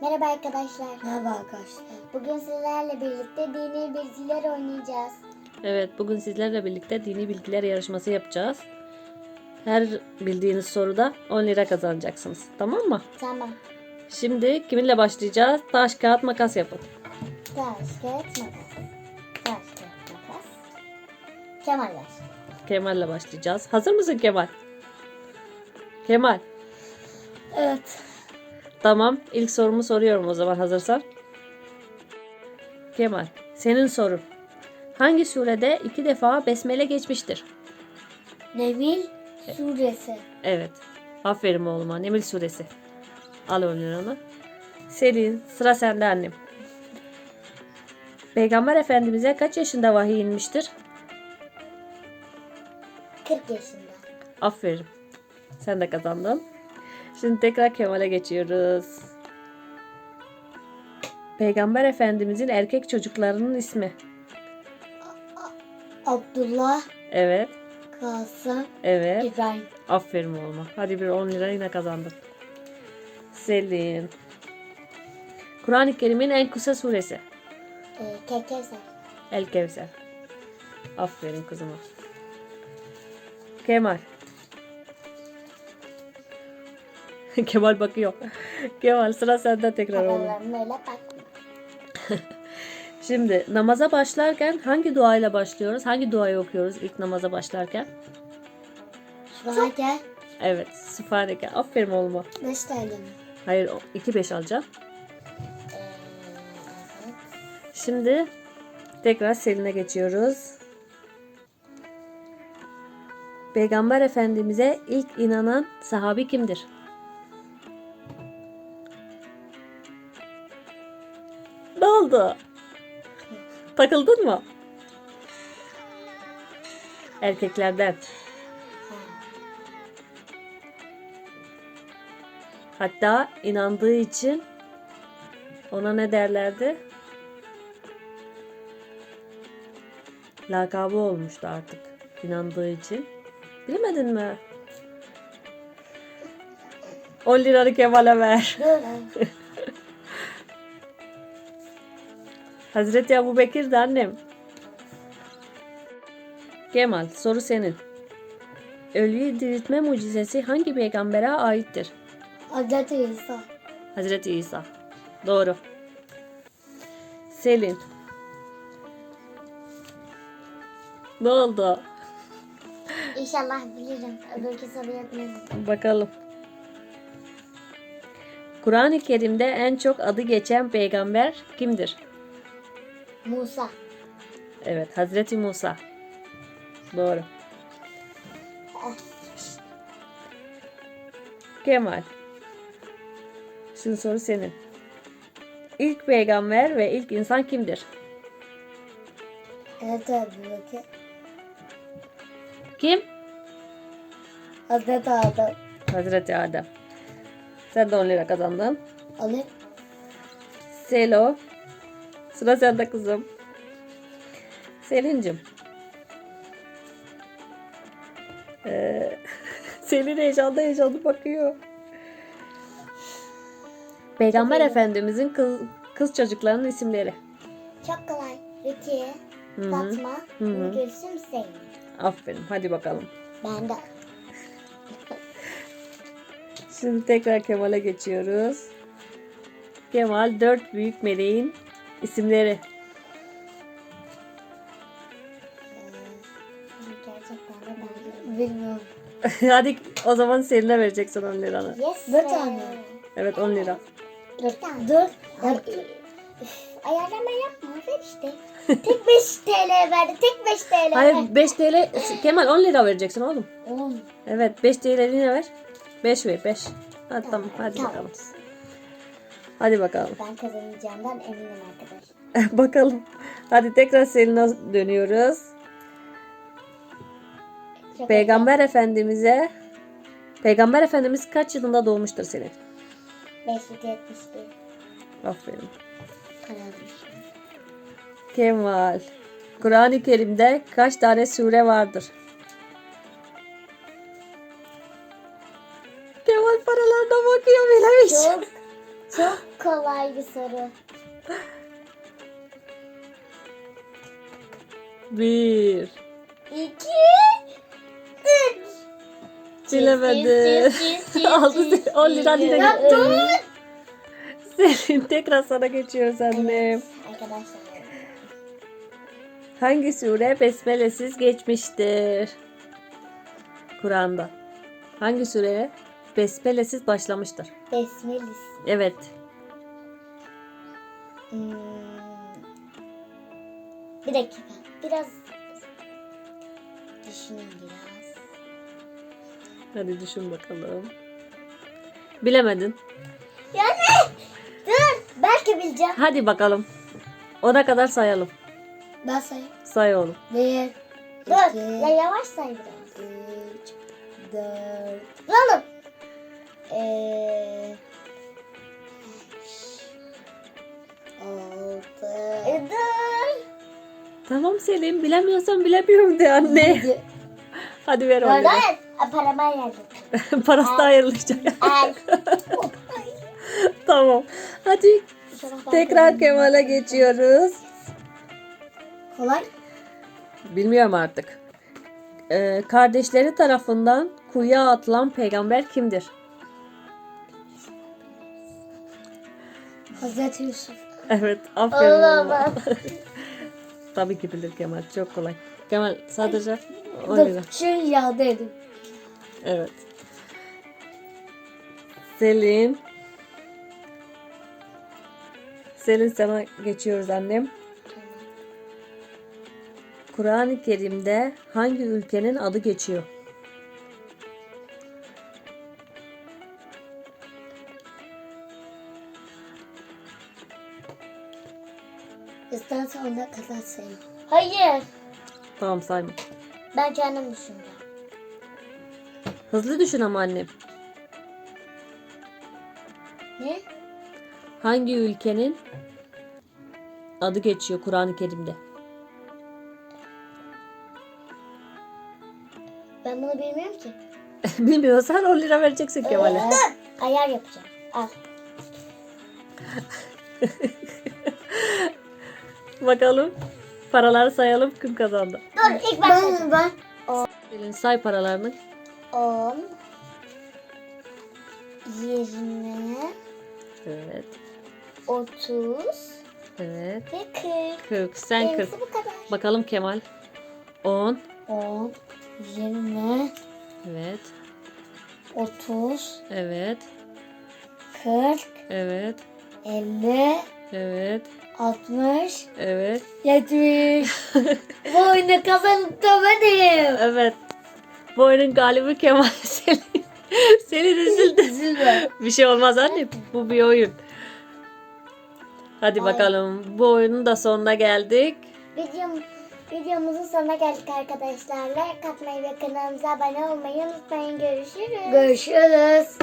Merhaba arkadaşlar. Merhaba arkadaşlar. Bugün sizlerle birlikte dini bilgiler oynayacağız. Evet, bugün sizlerle birlikte dini bilgiler yarışması yapacağız. Her bildiğiniz soruda 10 lira kazanacaksınız. Tamam mı? Tamam. Şimdi kiminle başlayacağız? Taş, kağıt, makas yapın. Taş, kağıt, makas. Taş, kağıt, makas. Kemal ver. Kemal'le başlayacağız. Hazır mısın Kemal? Kemal. Evet. Tamam. İlk sorumu soruyorum o zaman hazırsan. Kemal, senin sorun. Hangi surede iki defa besmele geçmiştir? Nevil suresi. Evet. Aferin oğluma. Nemil suresi. Al onu. Selin sıra sende annem. Peygamber Efendimiz'e kaç yaşında vahiy inmiştir? 40 yaşında. Aferin. Sen de kazandın. Şimdi tekrar Kemal'e geçiyoruz. Peygamber Efendimiz'in erkek çocuklarının ismi. Abdullah, Evet. Kasım, Evet. İbrahim. Aferin oğluma. Hadi bir 10 lira yine kazandın. Selin. Kur'an-ı Kerim'in en kısa suresi. Ee, Kekevser. El Kevser. Aferin kızıma. Kemal. Kemal bakıyor. Kemal sıra sende tekrar oğlum. Kafalarına öyle bakma. Şimdi namaza başlarken hangi duayla başlıyoruz? Hangi duayı okuyoruz ilk namaza başlarken? Sübhaneke. Evet. Sübhaneke. Aferin oğluma. 5 TL mi? Hayır 2-5 alacağım. Ee, evet. Şimdi tekrar Selin'e geçiyoruz. Peygamber Efendimiz'e ilk inanan sahabi kimdir? Oldu? Takıldın mı? Erkeklerden. Hatta inandığı için ona ne derlerdi? Lakabı olmuştu artık inandığı için. Bilemedin mi? 10 liranı Kemal'e ver. Hazreti Ebu Bekir de annem. Kemal soru senin. Ölüyü diriltme mucizesi hangi peygambere aittir? Hazreti İsa. Hazreti İsa. Doğru. Selin. Ne oldu? İnşallah bilirim. Öbürkü soruyu bilmiyorum. Bakalım. Kur'an-ı Kerim'de en çok adı geçen peygamber kimdir? Musa. Evet, Hazreti Musa. Doğru. Kemal. Şimdi soru senin. İlk peygamber ve ilk insan kimdir? Hazreti Ebubekir. Kim? Hazreti Adem. Hazreti Adem. Sen de 10 lira kazandın. Ali. Selo. Sıra sende kızım. Selin'cim. Ee, Selin heyecanlı heyecanlı bakıyor. Peygamber Efendimizin kız, kız çocuklarının isimleri. Çok kolay. Rukiye, Hı hı. Fatma. Gülsüm, Zeynep. Aferin. Hadi bakalım. Ben de. Şimdi tekrar Kemal'e geçiyoruz. Kemal dört büyük meleğin isimleri. Bilmiyorum. Hadi o zaman Selin'e vereceksin 10 liranı. Yes. Bir be. tane. Evet 10 lira. Bir tane. Dur. Ay, üf, Ayarlama yapma. Ver işte. Tek 5 TL verdi. Tek 5 TL ver. Hayır 5 TL Kemal 10 lira vereceksin oğlum. Oğlum. Evet 5 TL'liğine ver. 5 ver 5. Hadi tamam hadi Tamam. bakalım. Hadi bakalım. Ben kazanacağımdan eminim arkadaşlar. bakalım. Hadi tekrar Selin'e dönüyoruz. Çok Peygamber Efendimiz'e Peygamber Efendimiz kaç yılında doğmuştur senin? 571. Aferin. Kemal. Kur'an-ı Kerim'de kaç tane sure vardır? Soru. Bir. İki. Üç. Yüz, se- 10 lira dur. Selin tekrar sana geçiyoruz annem. Arkadaşlar. Hangi sure besmelesiz geçmiştir? Kur'an'da. Hangi sure besmelesiz başlamıştır? Besmelis. Evet. Hmm. Bir dakika. Biraz düşüneyim biraz. Hadi düşün bakalım. Bilemedin. Yani dur. Belki bileceğim. Hadi bakalım. Ona kadar sayalım. Ben sayayım. Say oğlum. Bir, Dur. iki, Ya yavaş say biraz. üç, dört, Oğlum. Ee, altı, e, dur. Tamam Selim bilemiyorsan bilemiyorum de anne. Hadi ver onu. Dur. Parama yazdım. Parası da ayrılacak. Tamam. Hadi tekrar Kemal'e geçiyoruz. Kolay. Bilmiyorum artık. Ee, kardeşleri tarafından kuyuya atılan peygamber kimdir? Hazreti Yusuf. Evet, aferin Allah. Tabii ki bilir Kemal, çok kolay. Kemal sadece 10 Dur, lira. şu yağda edim. Evet. Selin. Selin sana geçiyoruz annem. Kur'an-ı Kerim'de hangi ülkenin adı geçiyor? Ona kadar sayayım. Hayır. Tamam sayma. Ben kendim düşündüm. Hızlı düşün ama annem. Ne? Hangi ülkenin adı geçiyor Kur'an-ı Kerim'de? Ben bunu bilmiyorum ki. Bilmiyorsan 10 lira vereceksin Kemal'e. Dur. Ayar yapacağım. Al. Bakalım. Paraları sayalım kim kazandı. Dur ilk ben. Ben, ben Selin say paralarını. 10 20 Evet. 30 Evet. ve 40. 40. Sen 40. Benimkisi bu kadar. Bakalım Kemal. 10. 10, 20, Evet. 30, Evet. 40, Evet. 50, Evet. 60, Evet. 70. Bu oyunu kazanıp da benim. Evet. Bu oyunun galibi Kemal Selin. Selin üzüldü. Üzülme. bir şey olmaz anne. Bu bir oyun. Hadi bakalım. Bu oyunun da sonuna geldik. Videom, videomuzun sonuna geldik arkadaşlar. Like atmayı ve kanalımıza abone olmayı unutmayın. Görüşürüz. Görüşürüz.